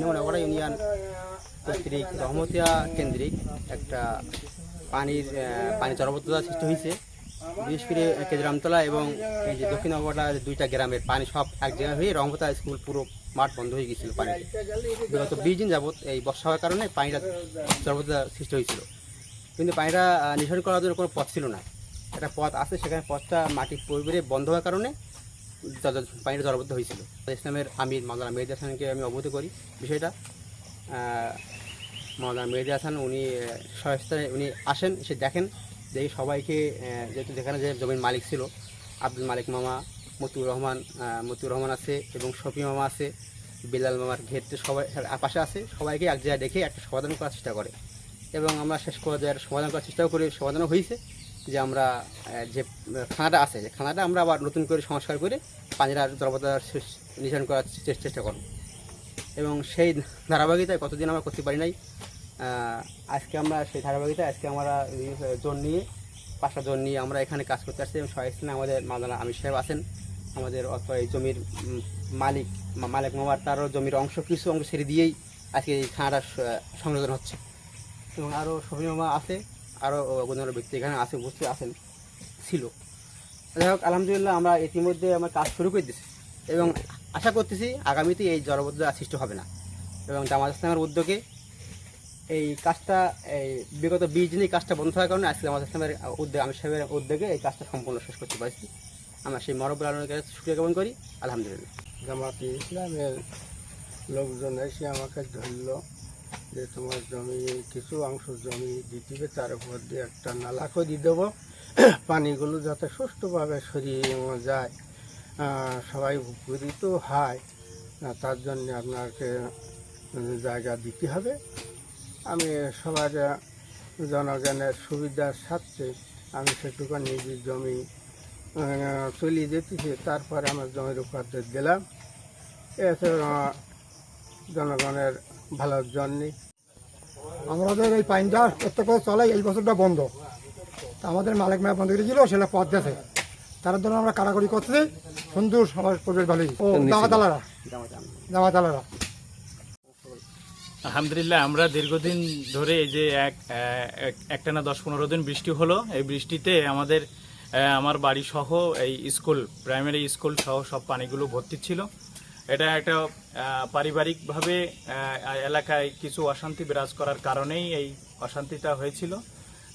তিন ইউনিয়ন কর্তৃক রহমতিয়া কেন্দ্রিক একটা পানির পানি জলবদ্ধতা সৃষ্টি হয়েছে। বিশেষ করে কেজরামতলা এবং এই যে দক্ষিণ নগরটা দুইটা গ্রামের পানি সব এক জায়গায় হয়ে রহমতা স্কুল পুরো মাঠ বন্ধ হয়ে গিয়েছিল পানিতে। বিগত বিশ দিন যাবৎ এই বর্ষা হওয়ার কারণে পানিটা জলবদ্ধতা সৃষ্টি হয়েছিল। কিন্তু পানিটা নিঃসরণ করার জন্য কোনো পথ ছিল না। একটা পথ আছে, সেখানে পথটা মাটি পরিবারে বন্ধ হওয়ার কারণে পানিটা জলবদ্ধ হয়েছিল। ইসলামের আমির মাওলানা মেহেদি হাসানকে আমি অবগত করি বিষয়টা। মাওলানা মেহেদি হাসান উনি আহ, উনি আসেন এসে দেখেন দেখি সবাইকে যেহেতু যেখানে যে জমির মালিক ছিল আব্দুল মালিক মামা মতিউর রহমান মতিউর রহমান আছে এবং শফি মামা আছে বিলাল মামার ঘেরতে সবাই পাশে আছে সবাইকে এক জায়গায় দেখে একটা সমাধান করার চেষ্টা করে। এবং আমরা শেষ পর্যায়ের সমাধান করার চেষ্টাও করি সমাধানও হয়েছে। যে আমরা যে খানাটা আছে, যে খানাটা আমরা আবার নতুন করে সংস্কার করে পানির জলবদ্ধতা নির্ধারণ করার চে- চেষ্টা করব। এবং সেই ধারাবাহিকতায় কতদিন আমরা করতে পারি নাই আজকে আমরা সেই ধারাবাহিকতায় আজকে আমরা জোন নিয়ে, পাঁচটা জোন নিয়ে আমরা এখানে কাজ করতে আসছি এবং সহায়স্থানে আমাদের মাদানা আমির সাহেব আছেন, আমাদের অত এই জমির মালিক মালিক মামার তারও জমির অংশ, কিছু অংশ ছেড়ে দিয়েই আজকে এই খানাটা সংযোজন হচ্ছে। এবং আরও শফি মামা আছে আরও অন্যান্য ব্যক্তি এখানে আছে উপস্থিত আছেন, ছিল। যাই হোক, আলহামদুলিল্লাহ আমরা ইতিমধ্যে আমার কাজ শুরু করে দিয়েছি এবং আশা করতেছি আগামীতে এই জলবদ্ধতা সৃষ্টি হবে না। এবং জামাত ইসলামের উদ্যোগে এই কাজটা, এই বিগত বিশ দিনই কাজটা বন্ধ থাকার কারণে আজকে জামাত ইসলামের উদ্যোগ আমি সাহেবের উদ্যোগে এই কাজটা সম্পূর্ণ শেষ করতে পারছি। আমরা সেই মরবুল আলমের কাছে সুক্রিয়া করি। আলহামদুলিল্লাহ। জামাতে ইসলামের লোকজন এসে আমাকে ধরল। যে তোমার জমি কিছু অংশ জমি দিতে তার উপর দিয়ে একটা নালা করে দেবো। পানিগুলো যাতে সুষ্ঠুভাবে সরিয়ে যায়। সবাই উপকৃত হয়। তার জন্য আপনাকে জায়গা দিতে হবে। আমি সবার জনগণের সুবিধার স্বার্থে আমি সেটুকু নিজের জমি চলিয়ে যেতেছি তারপরে আমার জমির উপর দিয়ে দিলাম। আহ, জনগণের ভালোর জন্যে আমাদের এই পাইনটা প্রত্যেক বছর চলে এই বছরটা বন্ধ। তা আমাদের মালিক মেয়া বন্ধ করেছিল সেটা পথ গেছে। তার জন্য আমরা কারাকরি করতেছি সুন্দর সবার পরিবেশ ভালোই ও জামাতালারা জামাত আমির। জামাতালারা। আলহামদুলিল্লাহ আমরা দীর্ঘদিন ধরে এই যে এক এক- একটানা দশ পনেরো দিন বৃষ্টি হলো এই বৃষ্টিতে আমাদের আহ, আমার বাড়ি সহ এই স্কুল প্রাইমারি স্কুল সহ সব পানিগুলো ভর্তি ছিল। এটা একটা পারিবারিকভাবে এলাকায় কিছু অশান্তি বিরাজ করার কারণেই এই অশান্তিটা হয়েছিল।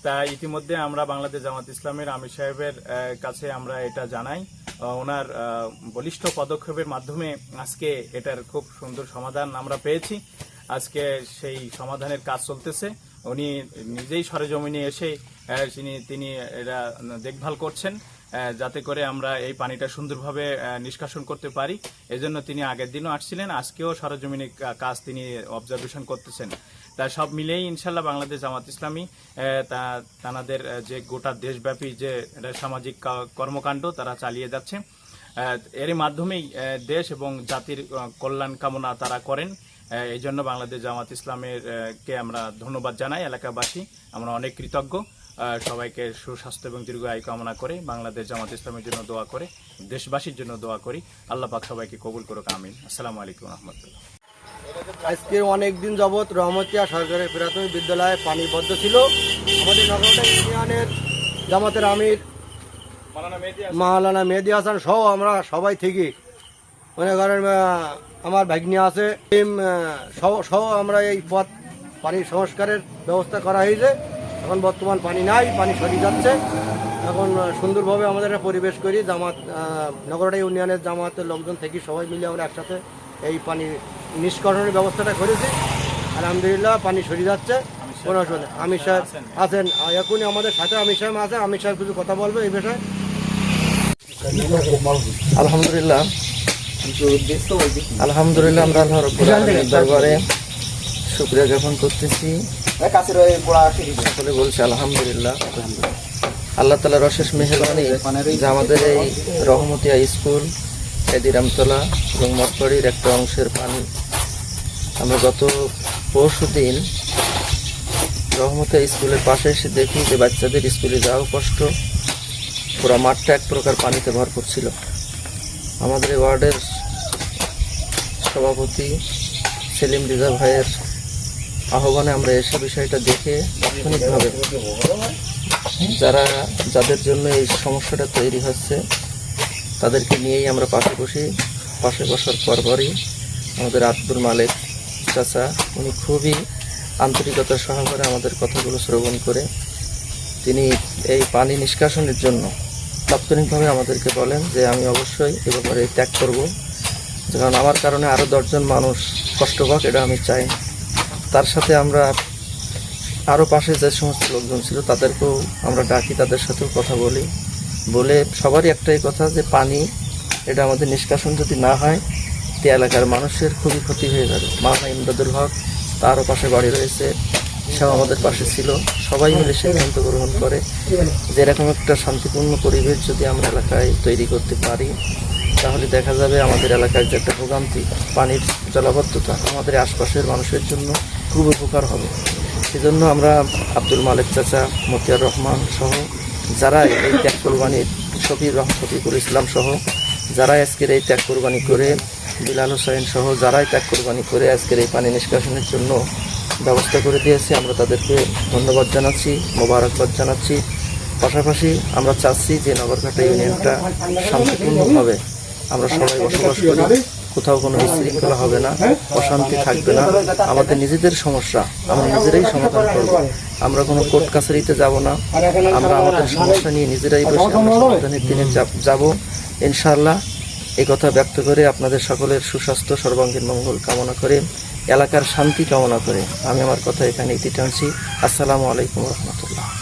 তা ইতিমধ্যে আমরা বাংলাদেশ জামাত ইসলামের আমির সাহেবের কাছে আমরা এটা জানাই। ওনার বলিষ্ঠ পদক্ষেপের মাধ্যমে আজকে এটার খুব সুন্দর সমাধান আমরা পেয়েছি। আজকে সেই সমাধানের কাজ চলতেছে। উনি নিজেই সরেজমিনে এসে তিনি এটা দেখভাল করছেন। যাতে করে আমরা এই পানিটা সুন্দরভাবে নিষ্কাশন করতে পারি। এজন্য তিনি আগের দিনও আসছিলেন, আজকেও সরেজমিনে কাজ তিনি অবজারভেশন করতেছেন। তা সব মিলেই ইনশাল্লাহ বাংলাদেশ জামাত ইসলামী তা, তানাদের যে গোটা দেশব্যাপী যে সামাজিক কর্মকাণ্ড তারা চালিয়ে যাচ্ছে। এর মাধ্যমেই দেশ এবং জাতির কল্যাণ কামনা তারা করেন। এই জন্য বাংলাদেশ জামাত ইসলামের কে আমরা ধন্যবাদ জানাই। এলাকাবাসী, আমরা অনেক কৃতজ্ঞ। সবাইকে সুস্বাস্থ্য এবং দীর্ঘ আয়ু কামনা করে বাংলাদেশ জামাত ইসলামের জন্য দোয়া করে দেশবাসীর জন্য দোয়া করি। আল্লাহ পাক সবাইকে কবুল করুক আমিন। আসসালামু আলাইকুম রহমতুল্লাহ। আজকে অনেক দিন যাবৎ রহমতিয়া সরকারি প্রাথমিক বিদ্যালয়ে পানি বদ্ধ ছিল। আমাদের নগরটা ইউনিয়নের জামাতের আমির মাওলানা মেহেদি হাসান। সহ আমরা সবাই থেকে মনে করেন আমার ভাগ্নি আছে সহ আমরা এই পথ পানি সংস্কারের ব্যবস্থা করা হয়েছে। এখন বর্তমান পানি নাই পানি সরিয়ে যাচ্ছে। এখন সুন্দরভাবে আমাদের একটা পরিবেশ করি জামাত নগরটা ইউনিয়নের জামাতের লোকজন থেকে সবাই মিলে আমরা একসাথে এই পানি নিষ্করণের ব্যবস্থাটা করেছি। আলহামদুলিল্লাহ পানি সরিয়ে যাচ্ছে। কোনো অসুবিধা আমির সাহেব আছেন? আর এখনই আমাদের সাথে আমির সাহেব আছেন আমির সাহেব কিছু কথা বলবে এই বিষয়ে? আলহামদুলিল্লাহ। আলহামদুলিল্লাহ আমরা আল্লাহ রব্বুল আলামিনের দরবারে শুকরিয়া জ্ঞাপন করতেছি। সকলে বলছে, আলহামদুলিল্লাহ। আল্লাহ তালার অশেষ মেহরবানি যে আমাদের এই রহমতিয়া স্কুল এদিরামতলা এবং মটবাড়ির একটা অংশের পানি। আমরা গত পরশু দিন রহমতিয়া স্কুলের পাশে এসে দেখি যে বাচ্চাদের স্কুলে যাওয়া কষ্ট। পুরো মাঠটা এক প্রকার পানিতে ভরপুর ছিল। আমাদের ওয়ার্ডের সভাপতি সেলিম রিজা ভাইয়ের আহ্বানে আমরা এসে বিষয়টা দেখে তাৎক্ষণিকভাবে যারা, যাদের জন্য এই সমস্যাটা তৈরি হচ্ছে, তাদেরকে নিয়েই আমরা পাশে বসি পাশে বসার পরপরই আমাদের আব্দুল মালিক চাচা, উনি খুবই আন্তরিকতার সহকারে আমাদের কথাগুলো শ্রবণ করে তিনি এই পানি নিষ্কাশনের জন্য তাৎক্ষণিকভাবে আমাদেরকে বলেন যে আমি অবশ্যই এ ব্যাপারে ত্যাগ করব কারণ আমার কারণে আরও দশজন মানুষ কষ্ট পাক, এটা আমি চাই। তার সাথে আমরা আরও পাশে যে সমস্ত লোকজন ছিল, তাদেরকেও আমরা ডাকি, তাদের সাথেও কথা বলি। বলে সবারই একটাই কথা যে পানি, এটা আমাদের নিষ্কাশন যদি না হয়, তে এলাকার মানুষের খুবই ক্ষতি হয়ে যাবে। মামা ইমদাদুল হক তারও পাশে বাড়ি রয়েছে, সেও আমাদের পাশে ছিল। সবাই মিলে সিদ্ধান্ত গ্রহণ করে যে এরকম একটা শান্তিপূর্ণ পরিবেশ যদি আমরা এলাকায় তৈরি করতে পারি, তাহলে দেখা যাবে আমাদের এলাকার যে একটা ভোগান্তি, পানির জলাবদ্ধতা আমাদের আশপাশের মানুষের জন্য খুব উপকার হবে। সেজন্য আমরা আব্দুল মালিক চাচা, মতিয়ার রহমান সহ যারা এই ত্যাগ কোরবানির শফির রহ শফিকুল ইসলাম সহ যারা আজকের এই ত্যাগ কোরবানি করে, বিলাল হোসেন সহ যারাই ত্যাগ কোরবানি করে আজকের এই পানি নিষ্কাশনের জন্য ব্যবস্থা করে দিয়েছে, আমরা তাদেরকে ধন্যবাদ জানাচ্ছি, মোবারকবাদ জানাচ্ছি। পাশাপাশি আমরা চাচ্ছি যে নগরঘাটা ইউনিয়নটা শান্তিপূর্ণভাবে আমরা সবাই বসবাস করি। কোথাও কোনো বিশৃঙ্খলা হবে না, অশান্তি থাকবে না। আমাদের নিজেদের সমস্যা, আমরা নিজেরাই সমাধান করব। আমরা কোনো কোর্ট কাছারিতে যাব না। আমরা আমাদের সমস্যা নিয়ে নিজেরাই বসে সমাধানের দিনে যাব- ইনশাআল্লাহ এই কথা ব্যক্ত করে আপনাদের সকলের সুস্বাস্থ্য, সর্বাঙ্গীন মঙ্গল কামনা করে, এলাকার শান্তি কামনা করে আমি আমার কথা এখানে ইতি টানছি। আসসালামু আলাইকুম রহমতুল্লাহ।